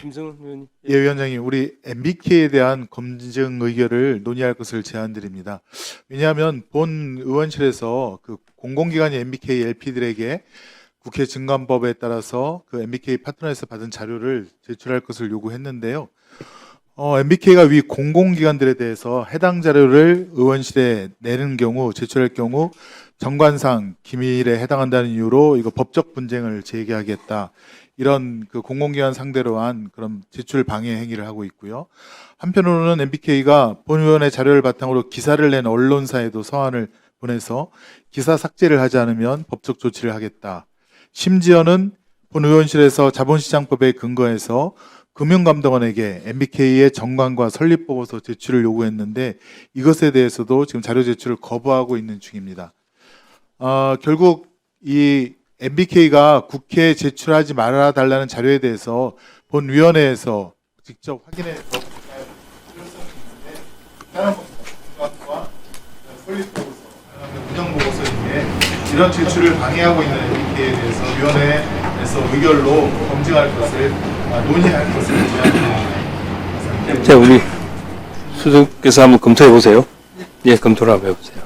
김성은 의원님. 예, 위원장님, 우리 MBK에 대한 검증 의결을 논의할 것을 제안드립니다. 왜냐하면 본 의원실에서 그 공공기관의 MBK LP들에게 국회 증감법에 따라서 그 MBK 파트너에서 받은 자료를 제출할 것을 요구했는데요. 어, MBK가 위 공공기관들에 대해서 해당 자료를 의원실에 내는 경우, 제출할 경우 정관상 기밀에 해당한다는 이유로 이거 법적 분쟁을 제기하겠다. 이런 그 공공기관 상대로 한 그런 제출 방해 행위를 하고 있고요. 한편으로는 MBK가 본 의원의 자료를 바탕으로 기사를 낸 언론사에도 서한을 보내서 기사 삭제를 하지 않으면 법적 조치를 하겠다. 심지어는 본 의원실에서 자본시장법에 근거해서 금융감독원에게 MBK의 정관과 설립보고서 제출을 요구했는데 이것에 대해서도 지금 자료 제출을 거부하고 있는 중입니다. 어, 결국 이 MBK가 국회에 제출하지 말아 달라는 자료에 대해서 본 위원회에서 직접 설립보고서, 부정보고서인데 이런 제출을 방해하고 있는 MBK에 대해서 위원회에서 의결로 검증할 것을 아, 논의할 것을 제안드립니다. 자, 우리 수석께서 한번 검토해 보세요. 예, 검토를 한번 해보세요.